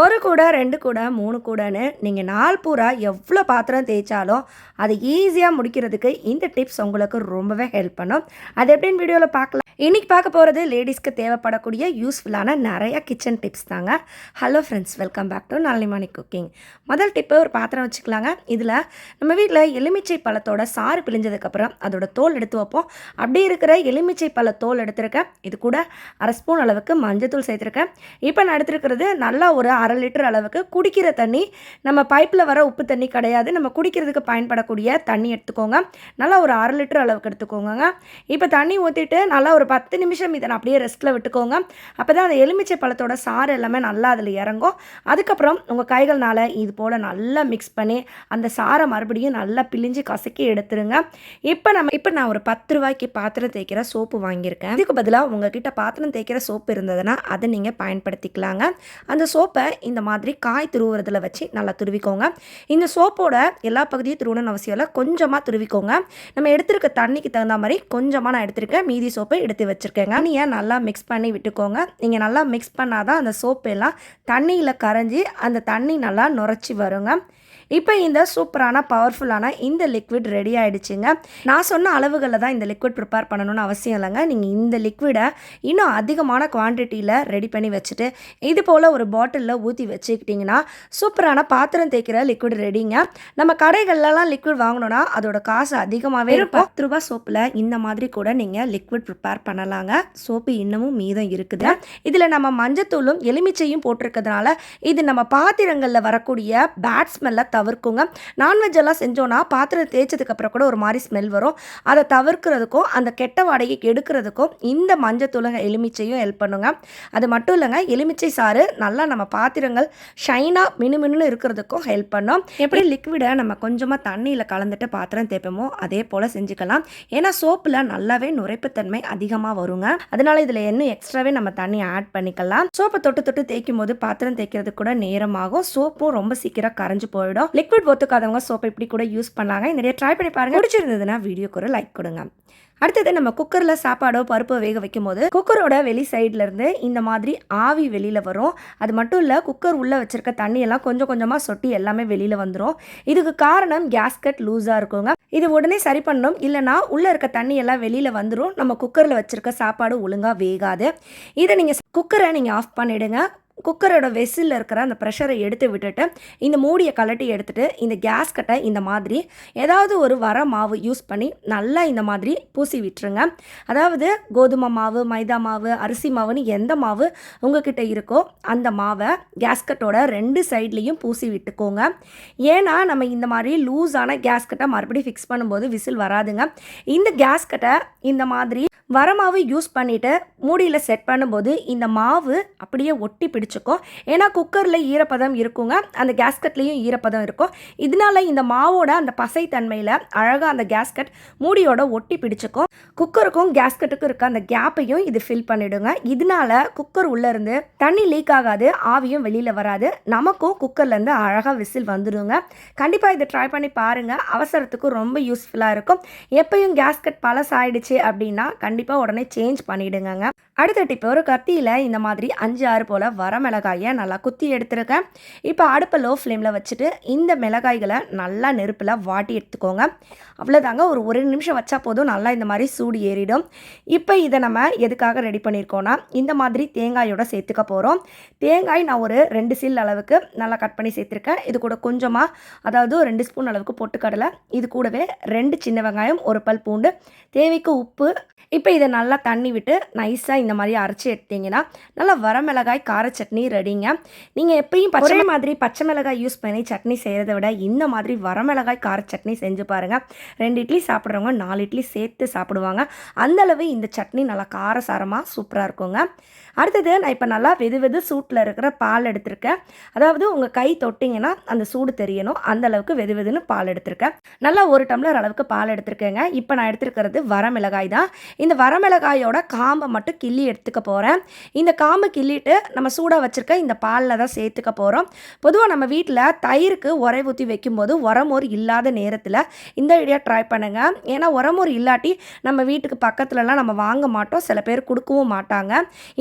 ஒரு கூடை ரெண்டு கூடை மூணு கூடைன்னு நீங்கள் நாள் பூரா எவ்வளோ பாத்திரம் தேய்ச்சாலும் அதை ஈஸியாக முடிக்கிறதுக்கு இந்த டிப்ஸ் உங்களுக்கு ரொம்பவே ஹெல்ப் பண்ணும். அது எப்படின்னு வீடியோவில் பார்க்கலாம். இன்றைக்கி பார்க்க போகிறது லேடிஸ்க்கு தேவைப்படக்கூடிய யூஸ்ஃபுல்லான நிறைய கிச்சன் டிப்ஸ் தாங்க. Hello friends welcome back to Nalimani cooking முதல் டிப்பு ஒரு பாத்திரம் வச்சுக்கலாங்க. இதில் நம்ம வீட்டில் எலுமிச்சை பழத்தோட சாறு பிழிஞ்சதுக்கப்புறம் அதோட தோல் எடுத்து வைப்போம். அப்படி இருக்கிற எலுமிச்சை பழ தோல் எடுத்திருக்கேன். இது கூட அரை ஸ்பூன் அளவுக்கு மஞ்சள் தூள் சேர்த்துருக்கேன். இப்போ நான் எடுத்துருக்கிறது நல்லா ஒரு அரை லிட்டர் அளவுக்கு குடிக்கிற தண்ணி. நம்ம பைப்பில் வர உப்பு தண்ணி கிடையாது. நம்ம குடிக்கிறதுக்கு பயன்படக்கூடிய தண்ணி எடுத்துக்கோங்க. நல்லா ஒரு அரை லிட்டர் அளவுக்கு எடுத்துக்கோங்க இப்போ தண்ணி ஊற்றிட்டு நல்லா ஒரு பத்து நிமிஷம் இதை அப்படியே ரெஸ்ட்டில் விட்டுக்கோங்க. அப்போ தான் அந்த எலுமிச்சை பழத்தோட சாறு எல்லாமே நல்லா அதில் இறங்கும். அதுக்கப்புறம் உங்கள் கைகள்னால் இது போல் நல்லா மிக்ஸ் பண்ணி அந்த சாரை மறுபடியும் நல்லா பிழிஞ்சு கசக்கி எடுத்துருங்க. இப்போ நம்ம இப்போ நான் ஒரு பத்து ரூபாய்க்கு பாத்திரம் தேய்க்கிற சோப்பு வாங்கியிருக்கேன். இதுக்கு பதிலாக உங்ககிட்ட பாத்திரம் தேய்க்கிற சோப்பு இருந்ததுன்னா அதை நீங்கள் பயன்படுத்திக்கலாங்க. அந்த சோப்பை இந்த மாதிரி காய் துருவுறதுல வச்சு நல்லா துருவிக்கோங்க. இந்த சோப்போட எல்லா பகுதியும் துருவணும்னு அவசியம் இல்லை. கொஞ்சமாக துருவிக்கோங்க. நம்ம எடுத்திருக்க தண்ணிக்கு தகுந்த மாதிரி கொஞ்சமாக நான் எடுத்திருக்கேன் மீதி சோப்பை எடுத்து வச்சுருக்கேங்க. நீங்கள் நல்லா மிக்ஸ் பண்ணி விட்டுக்கோங்க. நீங்கள் நல்லா மிக்ஸ் பண்ணால் தான் அந்த சோப்பு எல்லாம் தண்ணியில் கரைஞ்சி அந்த தண்ணி நல்லா நுரைச்சி வருங்க. இப்போ இந்த சூப்பரான பவர்ஃபுல்லான இந்த லிக்விட் ரெடி ஆயிடுச்சுங்க. நான் சொன்ன அளவுகளில் தான் இந்த லிக்விட் ப்ரிப்பேர் பண்ணணும்னு அவசியம் இல்லைங்க. நீங்கள் இந்த லிக்விடை இன்னும் அதிகமான குவான்டிட்டியில் ரெடி பண்ணி வச்சுட்டு இது போல் ஒரு பாட்டிலில் ஊற்றி வச்சுக்கிட்டிங்கன்னா சூப்பரான பாத்திரம் தேய்க்கிற லிக்விட் ரெடிங்க நம்ம கடைகள்லாம் லிக்விட் வாங்கணும்னா அதோட காசு அதிகமாகவே இருக்கும். பத்து ரூபா சோப்பில் இந்த மாதிரி கூட நீங்கள் லிக்விட் ப்ரிப்பேர் பண்ணலாங்க. சோப்பு இன்னமும் மீதம் இருக்குது இதில் நம்ம மஞ்சத்தூளும் எலுமிச்சையும் போட்டிருக்கிறதுனால இது நம்ம பாத்திரங்களில் வரக்கூடிய பேட் ஸ்மெல்லை தவிர்க்குங்க. நான்வெஜ் எல்லாம் செஞ்சோன்னா பாத்திரம் தேய்ச்சதுக்கு அப்புறம் கூட ஒரு மாதிரி ஸ்மெல் வரும். அதை தவிர்க்கிறதுக்கும் அந்த கெட்ட வாடகை எடுக்கிறதுக்கும் இந்த மஞ்சத்தூளும் எலுமிச்சையும் ஹெல்ப் பண்ணுங்க. அது மட்டும் இல்லைங்க எலுமிச்சை சாறு நல்லா நம்ம பாத்திரங்கள் ஷைனாக மினுமினு இருக்கிறதுக்கும் ஹெல்ப் பண்ணும். எப்படி லிக்விடை நம்ம கொஞ்சமாக தண்ணியில் கலந்துட்டு பாத்திரம் தேய்ப்போமோ அதே போல் செஞ்சுக்கலாம். ஏன்னா சோப்பில் நல்லாவே நுரைப்புத்தன்மை அதிகமாக வருங்க. அதனால இதில் இன்னும் எக்ஸ்ட்ராவே நம்ம தண்ணி ஆட் பண்ணிக்கலாம். சோப்பை தொட்டு தொட்டு தேய்க்கும் போது பாத்திரம் தேய்க்கிறது கூட நேரமாகும். சோப்பும் ரொம்ப சீக்கிரம் கரைஞ்சு போயிடும். லிக்விட் ஒத்துக்காதவங்க சோப்பை இப்படி கூட யூஸ் பண்ணாங்க. இந்த ட்ரை பண்ணி பாருங்க. பிடிச்சிருந்ததுன்னா வீடியோக்கு ஒரு லைக் கொடுங்க. அடுத்தது நம்ம குக்கரில் சாப்பாடோ பருப்போ வேக வைக்கும் போது குக்கரோட வெளி சைட்லேருந்து இந்த மாதிரி ஆவி வெளியில் வரும். அது மட்டும் இல்லை குக்கர் உள்ளே வச்சுருக்க தண்ணியெல்லாம் கொஞ்சம் கொஞ்சமாக சொட்டி எல்லாமே வெளியில் வந்துடும் இதுக்கு காரணம் கேஸ்கட் லூஸாக இருக்குங்க. இது உடனே சரி பண்ணணும். இல்லைனா உள்ளே இருக்க தண்ணியெல்லாம் வெளியில் வந்துடும் நம்ம குக்கரில் வச்சுருக்க சாப்பாடு ஒழுங்காக வேகாது. இதை நீங்கள் குக்கரை நீங்கள் ஆஃப் பண்ணிவிடுங்க குக்கரோட வெசிலில் இருக்கிற அந்த ப்ரெஷரை எடுத்து விட்டுட்டு இந்த மூடியை கலட்டி எடுத்துகிட்டு இந்த கேஸ் கட்டை இந்த மாதிரி ஏதாவது ஒரு வர மாவு யூஸ் பண்ணி நல்லா இந்த மாதிரி பூசி விட்டுருங்க. அதாவது கோதுமை மாவு மைதா மாவு அரிசி மாவுன்னு எந்த மாவு உங்ககிட்ட இருக்கோ அந்த மாவை கேஸ்கட்டோட ரெண்டு சைட்லேயும் பூசி விட்டுக்கோங்க. ஏன்னா நம்ம இந்த மாதிரி லூஸான கேஸ்கட்டை மறுபடியும் ஃபிக்ஸ் பண்ணும்போது விசில் வராதுங்க. இந்த கேஸ்கட்டை இந்த மாதிரி வரமாவு யூஸ் பண்ணிவிட்டு மூடியில் செட் பண்ணும்போது இந்த மாவு அப்படியே ஒட்டி பிடிச்சிக்கும். ஏன்னா குக்கரில் ஈரப்பதம் இருக்குங்க. அந்த கேஸ்கட்லேயும் ஈரப்பதம் இருக்கும். இதனால இந்த மாவோட அந்த பசை தன்மையில் அழகாக அந்த கேஸ்கட் மூடியோட ஒட்டி பிடிச்சிக்கும். குக்கருக்கும் கேஸ்கட்டுக்கும் இருக்க அந்த கேப்பையும் இது ஃபில் பண்ணிவிடுங்க இதனால குக்கர் உள்ளேருந்து தண்ணி லீக் ஆகாது ஆவியும் வெளியில் வராது. நமக்கும் குக்கர்லேருந்து அழகாக விசில் வந்துடுங்க. கண்டிப்பாக இதை ட்ரை பண்ணி பாருங்கள் அவசரத்துக்கு ரொம்ப யூஸ்ஃபுல்லாக இருக்கும். எப்பயும் கேஸ்கட் பழசாயிடுச்சு அப்படின்னா கண்டிப்பாக உடனே சேஞ்ச் பண்ணிவிடுங்க அடுத்த டிப் ஒரு கத்தியில் இந்த மாதிரி அஞ்சு ஆறு போல் வர மிளகாயை நல்லா குத்தி எடுத்துருக்கேன் இப்போ அடுப்பை லோ ஃப்ளேமில் வச்சுட்டு இந்த மிளகாய்களை நல்லா நெருப்பில் வாட்டி எடுத்துக்கோங்க. அவ்வளோதாங்க ஒரு ஒரு நிமிஷம் வச்சா போதும் நல்லா இந்த மாதிரி சூடு ஏறிடும். இப்போ இதை நம்ம எதுக்காக ரெடி பண்ணியிருக்கோன்னா இந்த மாதிரி தேங்காயோட சேர்த்துக்க போகிறோம் தேங்காய் நான் ஒரு ரெண்டு சில் அளவுக்கு நல்லா கட் பண்ணி சேர்த்துருக்கேன். இது கூட கொஞ்சமாக அதாவது ரெண்டு ஸ்பூன் அளவுக்கு பொட்டுக்கடலை இது கூடவே ரெண்டு சின்ன வெங்காயம் ஒரு பல் பூண்டு தேவைக்கு உப்பு. இப்போ இதை நல்லா தண்ணி விட்டு நைஸாக இந்த மாதிரி அரைச்சி எடுத்தீங்கன்னா நல்லா வரமிளகாய் கார சட்னி ரெடிங்க. நீங்கள் எப்பயும் பச்சை மாதிரி பச்சை மிளகாய் யூஸ் பண்ணி சட்னி செய்கிறத விட இந்த மாதிரி வரமிளகாய் கார சட்னி செஞ்சு பாருங்கள் ரெண்டு இட்லி சாப்பிட்றவங்க நாலு இட்லி சேர்த்து சாப்பிடுவாங்க. அந்தளவு இந்த சட்னி நல்லா காரசாரமாக சூப்பராக இருக்குங்க. அடுத்தது நான் இப்போ நல்லா வெது வெது சூட்டில் இருக்கிற பால் எடுத்திருக்கேன். அதாவது உங்கள் கை தொட்டிங்கன்னா அந்த சூடு தெரியணும். அந்த அளவுக்கு வெது வெதுன்னு பால் எடுத்திருக்கேன். நல்லா ஒரு டம்ளர் அளவுக்கு பால் எடுத்திருக்கேங்க. இப்போ நான் எடுத்திருக்கிறது வரமிளகாய் தான். இந்த வரமிளகாயோட காம்பை மட்டும் கிள்ளி கிள்ளி எடுத்துக்க போகிறேன் இந்த காம்பு கிள்ளிட்டு நம்ம சூடாக வச்சுருக்க இந்த பாலில் தான் சேர்த்துக்க போகிறோம் பொதுவாக நம்ம வீட்டில் தயிருக்கு உரை ஊற்றி வைக்கும்போது உரமோர் இல்லாத நேரத்தில் இந்த ஐடியா ட்ரை பண்ணுங்கள் ஏன்னா உரமோர் இல்லாட்டி நம்ம வீட்டுக்கு பக்கத்துலலாம் நம்ம வாங்க மாட்டோம். சில பேர் கொடுக்கவும் மாட்டாங்க.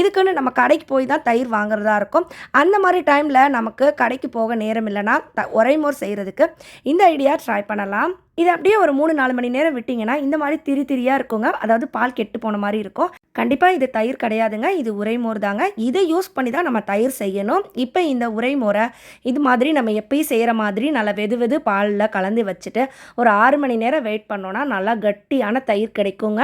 இதுக்குன்னு நம்ம கடைக்கு போய் தான் தயிர் வாங்குறதா இருக்கும். அந்த மாதிரி டைமில் நமக்கு கடைக்கு போக நேரம் இல்லைன்னா த உரைமோர் செய்கிறதுக்கு இந்த ஐடியா ட்ரை பண்ணலாம். இது அப்படியே ஒரு மூணு நாலு மணி நேரம் விட்டிங்கன்னா இந்த மாதிரி திரி திரியாக இருக்குங்க. அதாவது பால் கெட்டு போன மாதிரி இருக்கும். கண்டிப்பாக இது தயிர் கிடையாதுங்க. இது உரைமோர் தாங்க. இதை யூஸ் பண்ணி தான் நம்ம தயிர் செய்யணும். இப்போ இந்த உரைமோரை இது மாதிரி நம்ம எப்பயும் செய்கிற மாதிரி நல்லா வெது வெது பாலில் கலந்து வச்சுட்டு ஒரு ஆறு மணி நேரம் வெயிட் பண்ணோன்னா நல்லா கட்டியான தயிர் கிடைக்குங்க.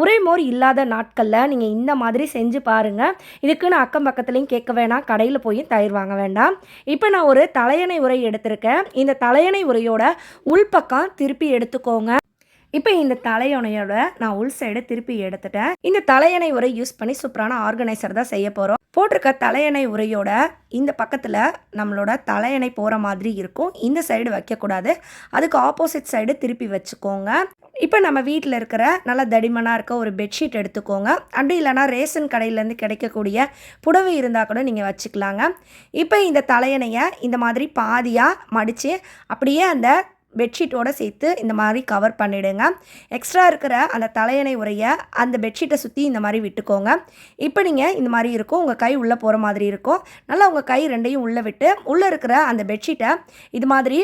உரைமோர் இல்லாத நாட்களில் நீங்கள் இந்த மாதிரி செஞ்சு பாருங்கள் இதுக்குன்னு அக்கம் பக்கத்துலேயும் கேட்க வேணாம். கடையில் போய் தயிர் வாங்க வேண்டாம். இப்போ நான் ஒரு தலையணை உரை எடுத்திருக்கேன். இந்த தலையணை உரையோட உள்பக்கம் திருப்பி எடுத்துக்கோங்க. இப்போ இந்த தலையணையோட நான் உள் சைடு திருப்பி எடுத்துட்டேன். இந்த தலையணை உரை யூஸ் பண்ணி சூப்பரான ஆர்கனைசர் தான் செய்ய போகிறோம் போட்டிருக்க தலையணை உரையோட இந்த பக்கத்தில் நம்மளோட தலையணை போகிற மாதிரி இருக்கும். இந்த சைடு வைக்கக்கூடாது. அதுக்கு ஆப்போசிட் சைடு திருப்பி வச்சுக்கோங்க. இப்போ நம்ம வீட்டில் இருக்கிற நல்ல தடிமனாக இருக்க ஒரு பெட்ஷீட் எடுத்துக்கோங்க. அப்படி இல்லைனா ரேஷன் கடையிலேருந்து கிடைக்கக்கூடிய புடவை இருந்தால் கூட நீங்கள் வச்சுக்கலாங்க. இப்போ இந்த தலையணையை இந்த மாதிரி பாதியாக மடித்து அப்படியே அந்த பெட்ஷீட்டோட சேர்த்து இந்த மாதிரி கவர் பண்ணிவிடுங்க எக்ஸ்ட்ரா இருக்கிற அந்த தலையணை உரையை அந்த பெட்ஷீட்டை சுற்றி இந்த மாதிரி விட்டுக்கோங்க. இப்போ நீங்கள் இந்த மாதிரி இருக்கும். உங்கள் கை உள்ளே போகிற மாதிரி இருக்கும். நல்லா உங்கள் கை ரெண்டையும் உள்ளே விட்டு உள்ளே இருக்கிற அந்த பெட்ஷீட்டை இது மாதிரி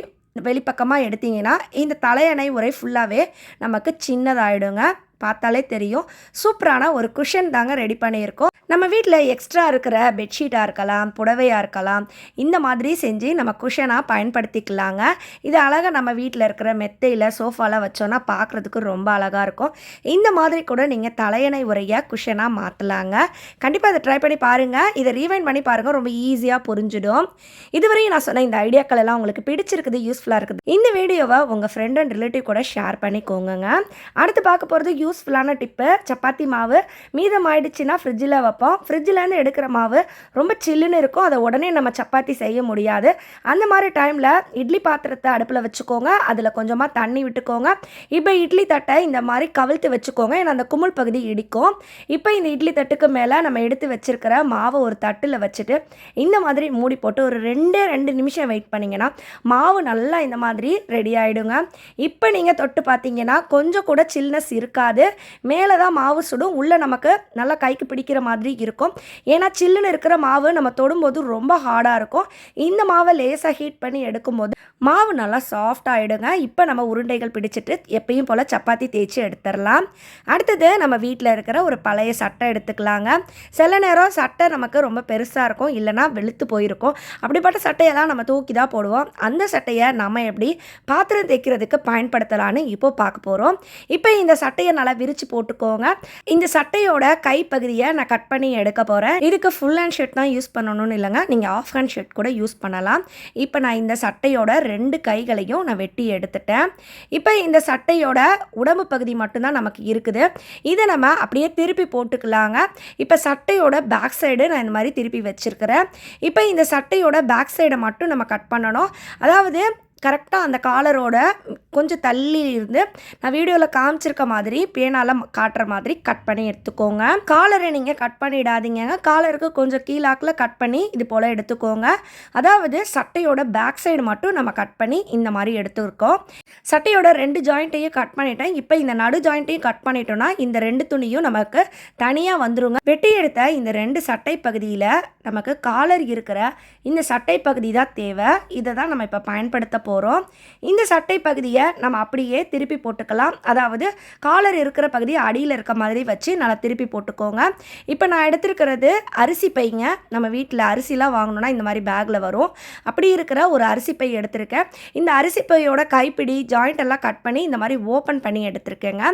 வெளிப்பக்கமாக எடுத்தீங்கன்னா இந்த தலையணை உரை ஃபுல்லாகவே நமக்கு சின்னதாகிடுங்க பார்த்தாலே தெரியும். சூப்பரான ஒரு குஷன் தாங்க ரெடி பண்ணியிருக்கோம். நம்ம வீட்டில் எக்ஸ்ட்ரா இருக்கிற பெட்ஷீட்டாக இருக்கலாம் புடவையாக இருக்கலாம் இந்த மாதிரி செஞ்சு நம்ம குஷனாக பயன்படுத்திக்கலாங்க. இது அழகாக நம்ம வீட்டில் இருக்கிற மெத்தையில் சோஃபாவில் வச்சோன்னா பார்க்குறதுக்கு ரொம்ப அழகாக இருக்கும். இந்த மாதிரி கூட நீங்கள் தலையணை உரையை குஷனாக மாற்றலாங்க கண்டிப்பாக இதை ட்ரை பண்ணி பாருங்கள் இதை ரீவைண்ட் பண்ணி பாருங்கள் ரொம்ப ஈஸியாக புரிஞ்சிடும். இதுவரையும் நான் சொன்ன இந்த ஐடியாக்கள் எல்லாம் உங்களுக்கு பிடிச்சிருக்குது யூஸ்ஃபுல்லாக இருக்குது. இந்த வீடியோவை உங்கள் ஃப்ரெண்ட் அண்ட் ரிலேட்டிவ் கூட ஷேர் பண்ணிக்கோங்க அடுத்து பார்க்க போகிறது யூஸ்ஃபுல்லான டிப்பு சப்பாத்தி மாவு. மீதம் ஆயிடுச்சுன்னா ஃப்ரிட்ஜில் வைப்போம். ஃப்ரிட்ஜிலேருந்து எடுக்கிற மாவு ரொம்ப சில்லுன்னு இருக்கும். அதை உடனே நம்ம சப்பாத்தி செய்ய முடியாது. அந்த மாதிரி டைமில் இட்லி பாத்திரத்தை அடுப்பில் வச்சுக்கோங்க. அதில் கொஞ்சமாக தண்ணி விட்டுக்கோங்க. இப்போ இட்லி தட்டை இந்த மாதிரி கவிழ்த்து வச்சுக்கோங்க. ஏன்னா அந்த குமிழ் பகுதி இடிக்கும். இப்போ இந்த இட்லி தட்டுக்கு மேலே நம்ம எடுத்து வச்சுருக்கிற மாவை ஒரு தட்டில் வச்சுட்டு இந்த மாதிரி மூடி போட்டு ஒரு ரெண்டே ரெண்டு நிமிஷம் வெயிட் பண்ணிங்கன்னா மாவு நல்லா இந்த மாதிரி ரெடி ஆகிடுங்க இப்போ நீங்கள் தொட்டு பார்த்தீங்கன்னா கொஞ்சம் கூட சில்னஸ் இருக்காது. மேலே தான் மாவு சுடும். உள்ளே நமக்கு நல்லா கைக்கு பிடிக்கிற மாதிரி இருக்கும். ஏன்னா சில்லுன்னு இருக்கிற மாவு நம்ம தொடும்போது ரொம்ப ஹார்டாக இருக்கும். இந்த மாவை லேசாக ஹீட் பண்ணி எடுக்கும்போது மாவு நல்லா சாஃப்ட் ஆகிடுங்க இப்போ நம்ம உருண்டைகள் பிடிச்சிட்டு எப்பயும் போல் சப்பாத்தி தேய்ச்சி எடுத்துடலாம். அடுத்தது நம்ம வீட்டில் இருக்கிற ஒரு பழைய சட்டை எடுத்துக்கலாங்க. சில நேரம் சட்டை நமக்கு ரொம்ப பெருசாக இருக்கும். இல்லைனா வெளுத்து போயிருக்கும். அப்படிப்பட்ட சட்டையெல்லாம் நம்ம தூக்கி தான் போடுவோம். அந்த சட்டையை நம்ம எப்படி பாத்திரம் தைக்கிறதுக்கு பயன்படுத்தலான்னு இப்போ பார்க்க போகிறோம் இப்போ இந்த சட்டையை நல்லா விரித்து போட்டுக்கோங்க. இந்த சட்டையோட கைப்பகுதியை நான் கட் பண்ணி எடுக்க போகிறேன் இதுக்கு ஃபுல் ஹேண்ட் ஷர்ட் தான் யூஸ் பண்ணணும்னு இல்லைங்க. நீங்கள் ஆஃப் ஹேண்ட் ஷர்ட் கூட யூஸ் பண்ணலாம். இப்போ நான் இந்த சட்டையோட ரெண்டு கைகளையும் நான் வெட்டி எடுத்துட்டேன். இப்போ இந்த சட்டையோட உடம்பு பகுதி மட்டும்தான் நமக்கு இருக்குது. இதை நம்ம அப்படியே திருப்பி போட்டுக்கலாங்க. இப்போ சட்டையோட பேக் சைடு நான் இந்த மாதிரி திருப்பி வச்சுருக்கிறேன். இப்போ இந்த சட்டையோட பேக் சைடை மட்டும் நம்ம கட் பண்ணணும். அதாவது கரெக்டாக அந்த காலரோட கொஞ்சம் தள்ளி இருந்து நான் வீடியோவில் காமிச்சிருக்க மாதிரி பேனால் காட்டுற மாதிரி கட் பண்ணி எடுத்துக்கோங்க. காலரை நீங்கள் கட் பண்ணிடாதீங்க காலருக்கு கொஞ்சம் கீழாக்கில் கட் பண்ணி இது போல் எடுத்துக்கோங்க. அதாவது சட்டையோட பேக் சைடு மட்டும் நம்ம கட் பண்ணி இந்த மாதிரி எடுத்துருக்கோம். சட்டையோட ரெண்டு ஜாயிண்ட்டையும் கட் பண்ணிட்டேன். இப்போ இந்த நடு ஜாயிண்ட்டையும் கட் பண்ணிட்டோம்னா இந்த ரெண்டு துணியும் நமக்கு தனியாக வந்துருங்க. வெட்டி எடுத்த இந்த ரெண்டு சட்டை பகுதியில் நமக்கு காலர் இருக்கிற இந்த சட்டை பகுதி தான் தேவை. இதை தான் நம்ம இப்போ பயன்படுத்த போகிறோம் இந்த சட்டை பகுதியை நம்ம அப்படியே திருப்பி போட்டுக்கலாம். அதாவது காலர் இருக்கிற பகுதியை அடியில் இருக்க மாதிரி வச்சு நல்லா திருப்பி போட்டுக்கோங்க. இப்போ நான் எடுத்திருக்கிறது அரிசி பைங்க. நம்ம வீட்டில் அரிசிலாம் வாங்கணுன்னா இந்த மாதிரி பேக்கில் வரும். அப்படி இருக்கிற ஒரு அரிசி பை எடுத்திருக்கேன். இந்த அரிசி பையோட கைப்பிடி ஜாயிண்ட் எல்லாம் கட் பண்ணி இந்த மாதிரி ஓப்பன் பண்ணி எடுத்திருக்கேங்க.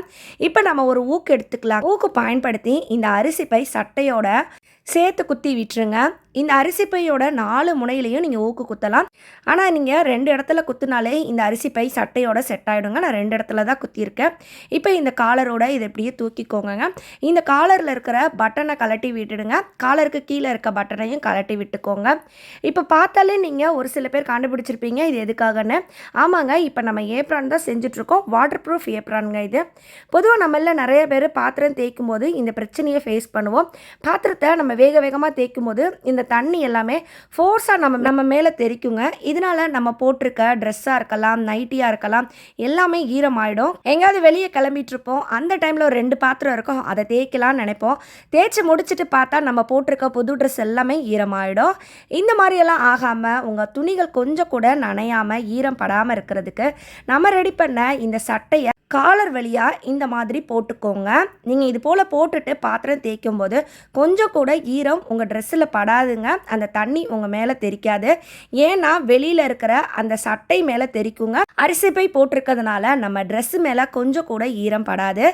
இப்போ நம்ம ஒரு ஊக்கு எடுத்துக்கலாம். ஊக்கு பயன்படுத்தி இந்த அரிசி பை சட்டையோட சேர்த்து குத்தி விட்டுருங்க. இந்த அரிசி பையோட நாலு முனையிலையும் நீங்கள் ஊக்கு குத்தலாம். ஆனால் நீங்கள் ரெண்டு இடத்துல குத்துனாலே இந்த அரிசி பை சட்டையோட செட் ஆகிடுங்க நான் ரெண்டு இடத்துல தான் குத்தியிருக்கேன். இப்போ இந்த காலரோட இதை இப்படியே தூக்கிக்கோங்க இந்த காலரில் இருக்கிற பட்டனை கலட்டி விட்டுடுங்க. காலருக்கு கீழே இருக்க பட்டனையும் கலட்டி விட்டுக்கோங்க. இப்போ பார்த்தாலே நீங்கள் ஒரு சில பேர் கண்டுபிடிச்சிருப்பீங்க இது எதுக்காகன்னு. ஆமாங்க இப்போ நம்ம ஏப்ரான் தான் செஞ்சுட்ருக்கோம். வாட்டர் ப்ரூஃப் ஏப்ரானுங்க இது. பொதுவாக நம்மள நிறைய பேர் பாத்திரம் தேய்க்கும் போது இந்த பிரச்சனையை ஃபேஸ் பண்ணுவோம். பாத்திரத்தை நம்ம வேக வேகமாக தேய்க்கும் போது இந்த தண்ணி எல்லாமே ஃபோர்ஸாக நம்ம நம்ம மேலே தெரிக்குங்க. இதனால நம்ம போட்டிருக்க ட்ரெஸ்ஸாக இருக்கலாம் நைட்டியாக இருக்கலாம் எல்லாமே ஈரமாயிடும். எங்கேயாவது வெளியே கிளம்பிட்டு இருப்போம் அந்த டைமில் ஒரு ரெண்டு பாத்திரம் இருக்கும். அதை தேய்க்கலாம்னு நினைப்போம். தேய்ச்சி முடிச்சுட்டு பார்த்தா நம்ம போட்டிருக்க புது ட்ரெஸ் எல்லாமே ஈரமாயிடும். இந்த மாதிரியெல்லாம் ஆகாமல் உங்கள் துணிகள் கொஞ்சம் கூட நனையாமல் ஈரம் படாமல் இருக்கிறதுக்கு நம்ம ரெடி பண்ண இந்த சட்டையை காலர் வழியாக இந்த மாதிரி போட்டுக்கோங்க. நீங்கள் இது போல் போட்டுட்டு பாத்திரம் தேய்க்கும் போது கொஞ்சம் கூட ஈரம் உங்கள் ட்ரெஸ்ஸில் படாதுங்க. அந்த தண்ணி உங்கள் மேலே தெரிக்காது. ஏன்னா வெளியில் இருக்கிற அந்த சட்டை மேலே தெரிக்குங்க. அரிசி பை போட்டிருக்கிறதுனால நம்ம ட்ரெஸ்ஸு மேலே கொஞ்சம் கூட ஈரம் படாது.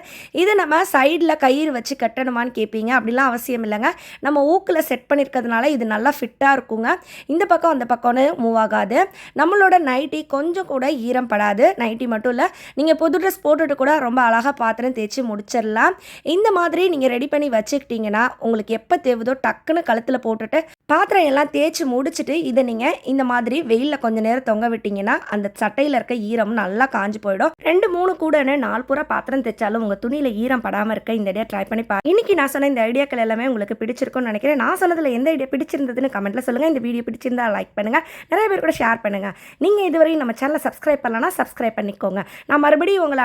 இது நம்ம சைடில் கயிறு வச்சு கட்டணுமான்னு கேட்பீங்க அப்படிலாம் அவசியம் இல்லைங்க. நம்ம ஊக்கில் செட் பண்ணியிருக்கிறதுனால இது நல்லா ஃபிட்டாக இருக்குங்க. இந்த பக்கம் அந்த பக்கம்னு மூவ் ஆகாது. நம்மளோட நைட்டி கொஞ்சம் கூட ஈரம் படாது. நைட்டி மட்டும் இல்லை நீங்கள் புது ட்ரெஸ் போட்டுட்டு கூட ரொம்ப அழகாக பாத்திரம் தேய்ச்சி முடிச்சிடலாம். இந்த மாதிரி நீங்கள் ரெடி பண்ணி வச்சுக்கிட்டிங்கன்னா உங்களுக்கு எப்போ தேவுதோ டக்குன்னு கழுத்தில் போட்டுட்டு பாத்திரம் எல்லாம் தேய்ச்சி முடிச்சுட்டு இதை நீங்கள் இந்த மாதிரி வெயிலில் கொஞ்ச நேரம் தொங்க விட்டிங்கன்னா அந்த சட்டையில் இருக்க ஈரம் நல்லா காஞ்சி போயிடும். ரெண்டு மூணு கூடன்னு நாலு பூரா பாத்திரம் தைச்சாலும் உங்கள் துணியில் ஈரம் படாமல் இருக்க இந்த ஐடியா ட்ரை பண்ணி பா இன்னைக்கு நான் சொன்ன இந்த ஐடியாக்கள் எல்லாமே உங்களுக்கு பிடிச்சிருக்கும்னு நினைக்கிறேன். நான் சொன்னதில் எந்த ஐடியா பிடிச்சிருந்ததுன்னு கமெண்ட்டில் சொல்லுங்கள் இந்த வீடியோ பிடிச்சிருந்தா லைக் பண்ணுங்கள் நிறைய பேர் கூட ஷேர் பண்ணுங்கள் நீங்கள் இதுவரையும் நம்ம சேனலை சப்ஸ்கிரைப் பண்ணலன்னா சப்ஸ்கிரைப் பண்ணிக்கோங்க. நான் மறுபடியும் உங்களை